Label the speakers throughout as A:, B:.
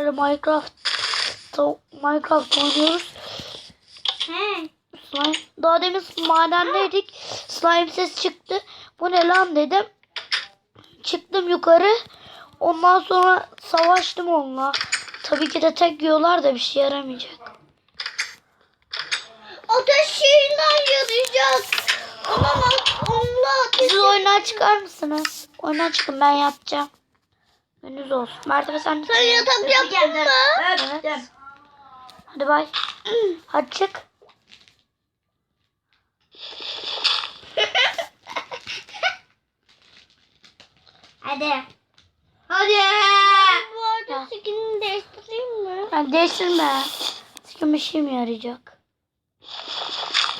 A: Minecraft Minecraft oynuyoruz.
B: He.
A: Slime. Daha demin madendeydik. Slime ses çıktı. Bu ne lan dedim. Çıktım yukarı. Ondan sonra savaştım onunla. Tabii ki de tek yiyorlar da bir şey yaramayacak.
B: Ateşiyle yarayacağız. Onunla, onunla.
A: Siz oyundan çıkar mısınız? Oyundan çıkın ben yapacağım. Önünüz olsun. Mertebe sen
B: Sen yatak yaptın mı?
A: Evet. Hadi bay. Hadi çık.
B: Hadi. Hadi. Bu arada skinini değiştireyim mi?
A: Yani değiştirme. Sıkın bir şey mi yarayacak?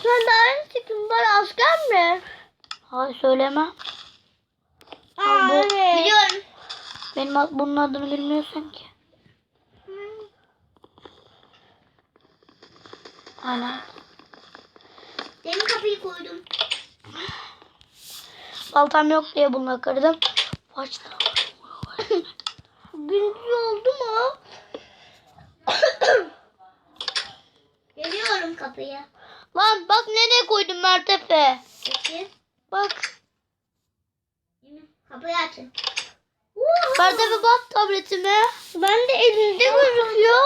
B: Sen de aynı skin var asker mi?
A: Hayır söyleme.
B: Aa,
A: bu-
B: evet. Biliyorum.
A: Benim bunun adını bilmiyorsun ki. Aynen.
B: Demin kapıyı koydum.
A: Baltam yok diye bunu kırdım. Başta.
B: Gündüz oldu mu? Geliyorum kapıya.
A: Lan bak nereye koydum Mertefe.
B: Peki.
A: Bak.
B: Kapıyı açın.
A: Mertefe bak tabletime.
B: Ben de elinde gözüküyor.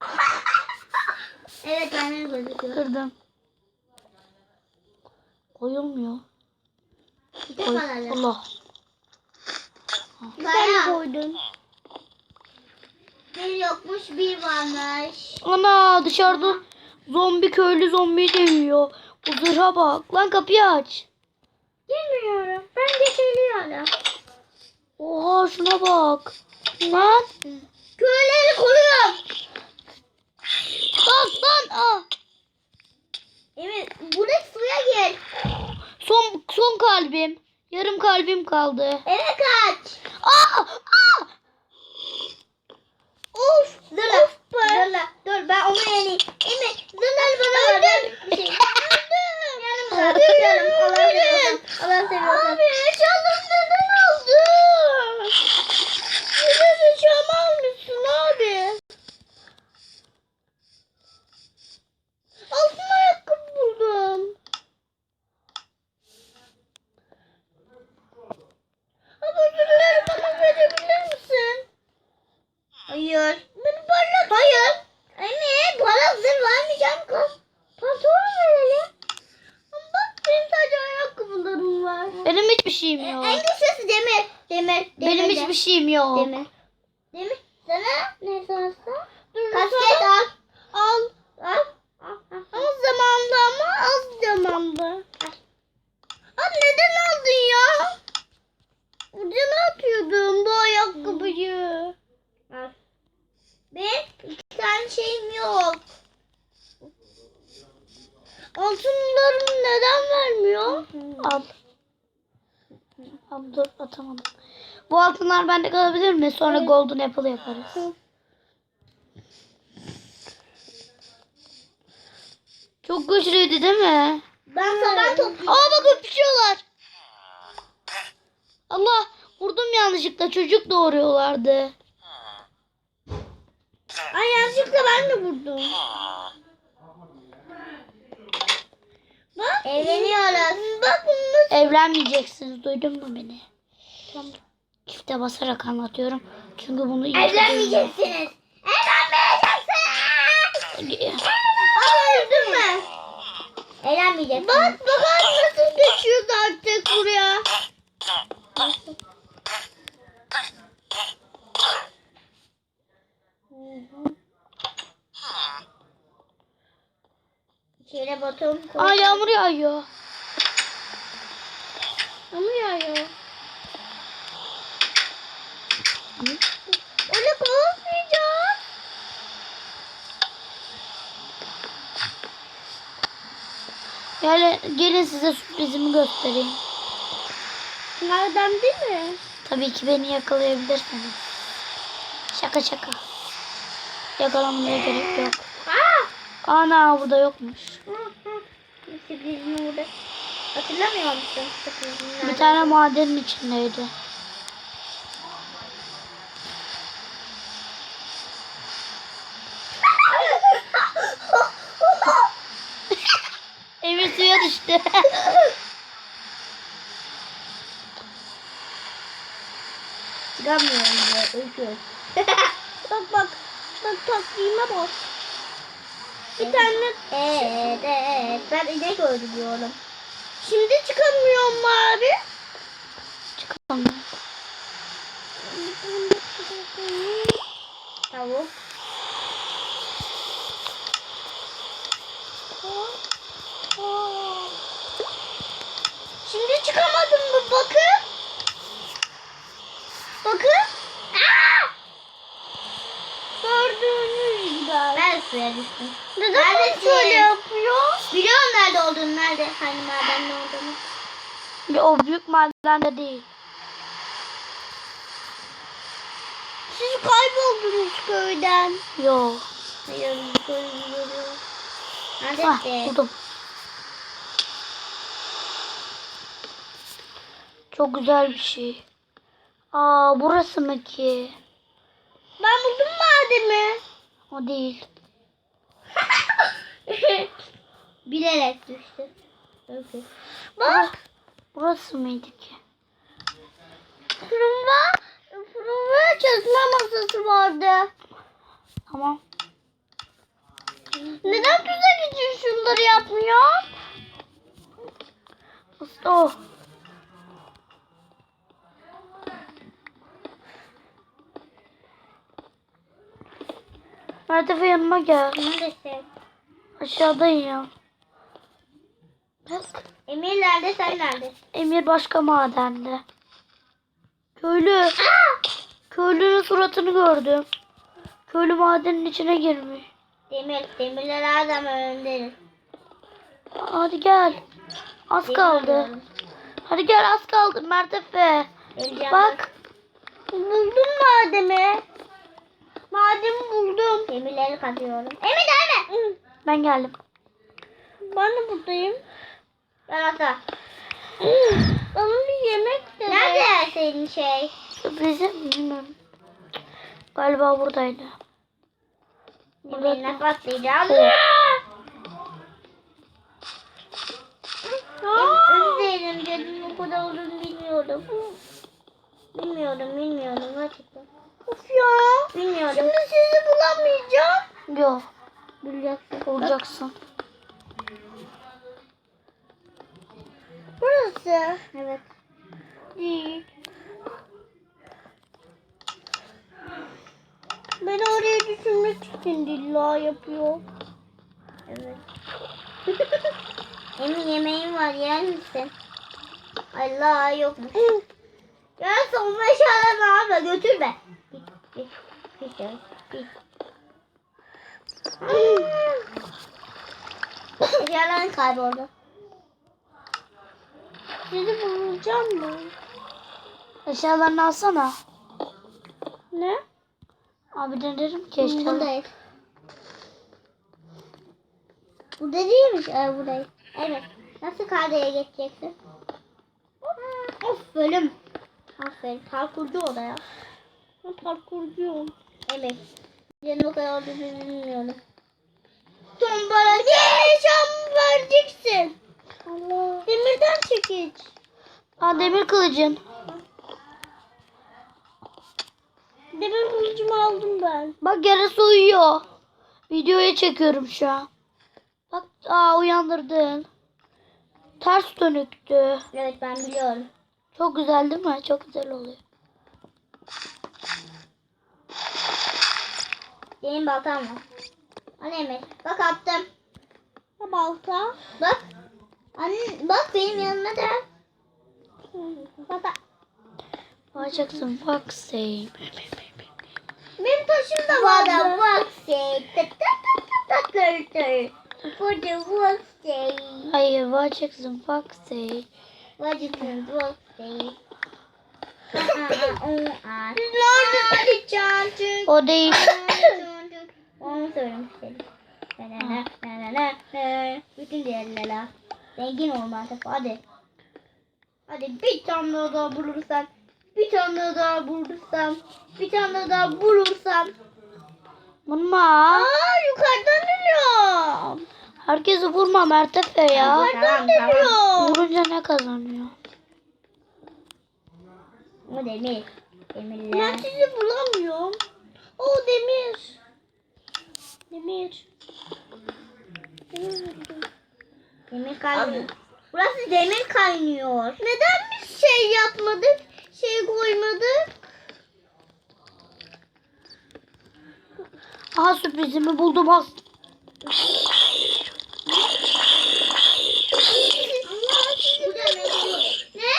B: evet bende gözüküyor.
A: Kırdım. Koyulmuyor.
B: De
A: Koy. Allah.
B: Sen de koydun. Bir yokmuş bir varmış.
A: Ana dışarıda zombi köylü zombi de yiyor. Bu zırha bak. Lan kapıyı aç.
B: Bilmiyorum. Ben de geliyorum.
A: Oha şuna bak. Lan.
B: Köyleri koruyorum.
A: Bak lan. Aa.
B: Evet buraya suya gel.
A: Son son kalbim. Yarım kalbim kaldı.
B: Eve kaç.
A: Aa! Aa!
B: Uf. Zırla. Zırla. Dur ben onu yeneyim. Emi. Zırla bana ver. Bir şey. Yanımda. Öldüm. Allah seviyorsun. Allah seviyorsun. Abi eşyalarım neden oldu? Neden eşyamı almışsın abi? Altın ayakkabı buldum. Ama zırhları bana verebilir misin? Hayır. Ben parlak. Hayır. Anne parlak vermeyeceğim kız. Pantolon verelim. Bak benim sadece ayakkabılarım var.
A: Benim hiçbir şeyim yok.
B: En güçlüsü demir. Demir.
A: Benim
B: demir,
A: hiçbir şeyim yok.
B: Demir. Demir. Sana ne sorsa? Kasket al. Al. Al. Az zamanda ama az zamanda. Abi neden aldın ya? Ucuna atıyordum bu ayakkabıyı. Al. Ben iki tane şeyim yok. Altınlarımı neden vermiyor?
A: Al. Al dur atamadım. Bu altınlar bende kalabilir mi? Sonra golden apple yaparız. Çok güçlüydü değil mi?
B: Ben sabah toplayayım.
A: Aa bak öpüşüyorlar. Allah vurdum yanlışlıkla çocuk doğuruyorlardı.
B: Ay yanlışlıkla ben de vurdum. Bak. Evleniyoruz. Bak bunu
A: Evlenmeyeceksiniz duydun mu beni? Çifte basarak anlatıyorum. Çünkü bunu
B: Evlenmeyeceksiniz. Evlenmeyeceksiniz. Ama üzülme. Evlenmeyeceksiniz. Bak bakar nasıl geçiyoruz artık buraya. İçeri bakalım.
A: Aa yağmur yağıyor.
B: Yağmur yağıyor. Öyle kovulmayacağız.
A: Yani gelin size sürprizimi göstereyim.
B: Nereden değil mi?
A: Tabii ki beni yakalayabilirsiniz. Şaka şaka. Yakalanmaya gerek yok. Ana bu
B: da yokmuş. Hatırlamıyor musun?
A: Bir tane madenin içindeydi. Emir suya düştü.
B: Çıkamıyorum ya. Ölüyorum. bak bak. Şu takliyime bak. Bir tane... Evet evet. Ben inek öldürüyorum. Şimdi çıkamıyorum abi.
A: Çıkamıyorum.
B: Tavuk. Şimdi çıkamadım mı? Bakın. Bakın. Aa! Gördüğünüz düştüm. Neden
A: Neredesin?
B: şöyle yapıyor? Biliyorum nerede olduğunu. Nerede? Hani madende olduğunu.
A: Ya O büyük madende değil.
B: Siz kayboldunuz köyden.
A: Yo.
B: Hayır, köyü görüyorum.
A: Ah
B: Neredesin?
A: buldum. Çok güzel bir şey. Aa burası mı ki?
B: Ben buldum mademi.
A: O değil.
B: Bilerek düştü.
A: Ah,
B: Bak.
A: burası mıydı ki?
B: Fırında, fırında çözme masası vardı.
A: Tamam.
B: Neden tuzak için şunları yapmıyor?
A: Usta o. Mertefe yanıma gel.
B: Neredesin?
A: Aşağıdayım. Bak.
B: Emir nerede sen nerede?
A: Emir başka madende. Köylü. Köylünün suratını gördüm. Köylü madenin içine girmiş.
B: Demir, demirler her zaman önderir.
A: Hadi gel. Az
B: Demir
A: kaldı.
B: alıyorum.
A: Hadi gel az kaldı Mertefe. Bak.
B: Buldum mademi. Mademi buldum. Demirleri kazıyorum. Emir nerede?
A: Ben geldim.
B: Ben de buradayım. Ben. Bana bir yemek de Nerede senin şey?
A: Sürprizim bilmiyorum. Galiba buradaydı.
B: Yemeğine patlayacağım. Özlerim dedim o kadar olduğunu bilmiyordum. Bilmiyordum, bilmiyordum gerçekten. Of ya. Bilmiyordum. Şimdi sizi bulamayacağım.
A: Yok.
B: Bulacaksın.
A: Olacaksın.
B: Burası. Evet. Değil. Beni oraya düşürmek için dilla yapıyor. Evet. Emin yemeğin var yer misin? Allah yokmuş. ya sonma eşyalarını alma götürme. Git git. Git git. Eşyaların kayboldu. Sizi bulacağım mı?
A: Eşyalarını alsana.
B: Ne?
A: Abi de derim ki eşyalarını.
B: Buradayız. Burada değilmiş. Evet buradayız. Evet. Nasıl kardeşe geçeceksin? Of bölüm. Aferin. Parkurcu o da ya. Ben parkurcuyum. Evet. Senin o kadar olduğunu bilmiyorum. Son bana yaşam vereceksin. Allah. Demirden çekiç.
A: Aa demir kılıcın.
B: Demir kılıcımı aldım ben.
A: Bak yarısı uyuyor. Videoya çekiyorum şu an. Bak aa uyandırdın. Ters dönüktü.
B: Evet ben biliyorum.
A: Çok güzel değil mi? Çok güzel oluyor.
B: Benim baltam var. Anne? Bak attım. Balta? Bak. Anne bak benim yanıma da. Bak.
A: Bakacaksın bak same.
B: Benim taşım da vardı. Bak tı. Burada bak şey.
A: Hayır bakacaksın bak same.
B: Vacısın bak şey. Siz nerede gideceksiniz?
A: O değil.
B: Onu söylemiştim. Bütün diğerler. Zengin olma hadi. Hadi bir tane daha bulursan. Bir tane daha bulursam. Bir tane daha bulursam.
A: Bunma.
B: Aa yukarıdan iniyorum.
A: Herkesi vurma Mertefe ya.
B: Tamam tamam.
A: Vurunca ne kazanıyor?
B: O demir. Demirler. Ben sizi bulamıyorum. O demir. Demir. Demir kaynıyor. Burası demir kaynıyor. Neden biz şey yapmadık? Şey koymadık?
A: Aha sürprizimi buldum az.
B: Ne?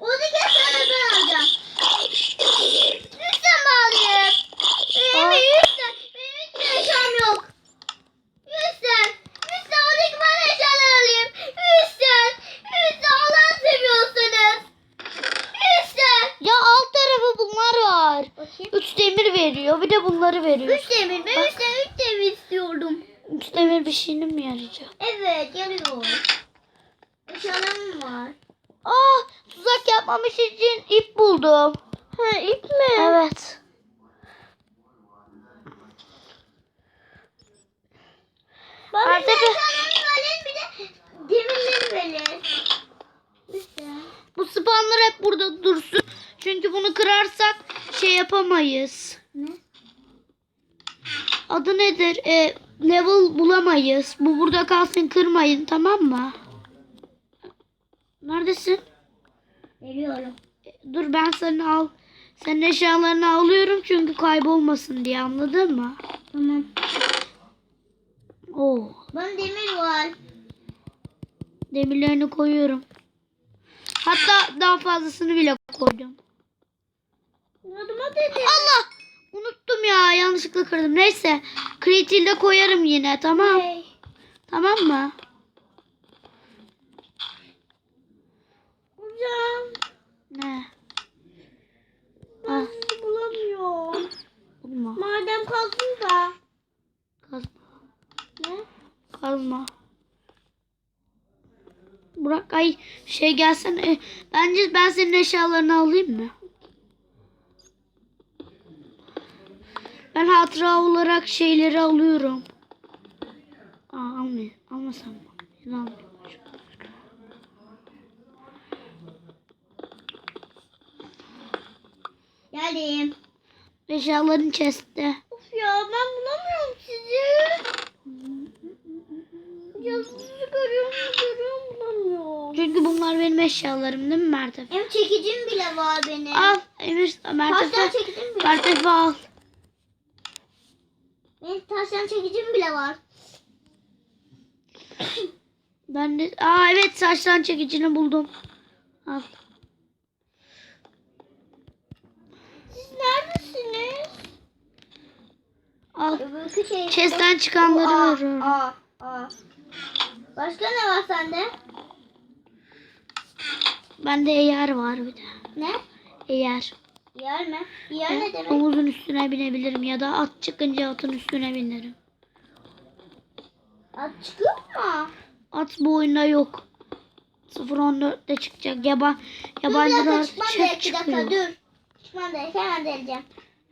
B: O da gel sana ben alacağım. Lütfen mi alayım? Benim
A: Aa.
B: lütfen. Benim hiç eşyam yok. Lütfen. Lütfen oradaki bana eşyalar alayım. Lütfen. Lütfen Allah'ını seviyorsanız. Lütfen.
A: Ya alt tarafı bunlar var.
B: Bakayım.
A: Üç demir veriyor. Bir de bunları veriyor.
B: Üç demir. Ben üç demir, üç demir istiyordum.
A: Üç demir bir şeyine mi yarayacak?
B: Evet yarıyor. Eşyalarım var.
A: Aa tuzak yapmamış için ip buldum.
B: Ha ip mi?
A: Evet.
B: Bana
A: Artık-
B: bir eşyalarını verin bir de demirleri verin. Lütfen.
A: Bu spawnlar hep burada dursun. Çünkü bunu kırarsak şey yapamayız.
B: Ne?
A: Adı nedir? E, level bulamayız. Bu burada kalsın kırmayın tamam mı? Neredesin?
B: Veriyorum.
A: E, Dur ben seni al. Senin eşyalarını alıyorum çünkü kaybolmasın diye anladın mı?
B: Tamam.
A: Oo,
B: Bana demir var.
A: demirlerini koyuyorum. Hatta daha fazlasını bile koydum.
B: Adıma dedi.
A: Allah! Unuttum ya. Yanlışlıkla kırdım. Neyse. Kreatilde koyarım yine. Tamam.
B: Hey.
A: Tamam mı?
B: Hocam.
A: Ne?
B: Ben
A: Ah,
B: bulamıyorum.
A: bulma.
B: Madem kaldın da.
A: Kazma.
B: Ne?
A: Kazma. Burak ay şey gelsene. E, Bence ben senin eşyalarını alayım mı? Ben hatıra olarak şeyleri alıyorum. Aa almayayım. Almasam mı? Almayayım.
B: Geldim.
A: Eşyaların chest'te.
B: Of ya ben bulamıyorum sizi. Ya sizi görüyorum görüyorum bulamıyorum.
A: Çünkü bunlar benim eşyalarım değil mi Mertef?
B: Hem çekicim bile var benim.
A: Al Emir Mertef'e. Mertef'e al.
B: Taştan çekicim bile var.
A: Ben de Aa evet saçtan çekicini buldum. Al.
B: Siz neredesiniz?
A: Al.
B: Şey.
A: Chest'ten çıkanları veriyorum.
B: aa, aa. Başka ne var sende?
A: Bende eğer var bir de.
B: Ne?
A: Eğer.
B: Yer mi? Yer ne demek?
A: Domuzun üstüne binebilirim ya da at çıkınca atın üstüne binerim.
B: At çıkıyor mu?
A: At bu oyunda yok. 0.14'te çıkacak.
B: Bir
A: yabancılar
B: çıkmam
A: çok
B: gerek bir dakika dur. Çıkmam gerek hemen deneyeceğim.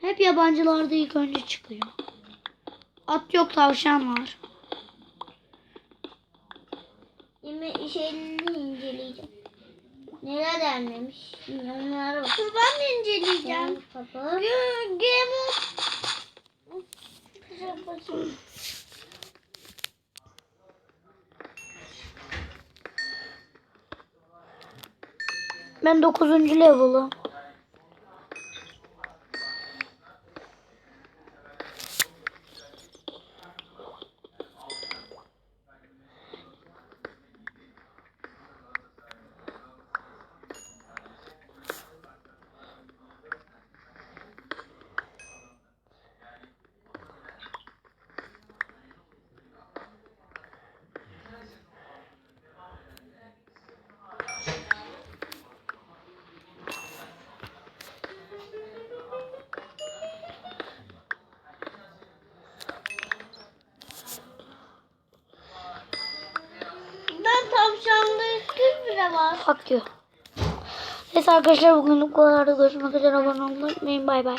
A: Hep yabancılarda ilk önce çıkıyor. At yok tavşan var.
B: Yeme şeyini inceleyeceğim. Neler denmemiş? Onlara bak. Dur ben de inceleyeceğim. Game
A: Ben 9. level'ım. You. Neyse arkadaşlar bugünlük bu kadar. Görüşmek üzere. Abone olmayı unutmayın. Bay bay.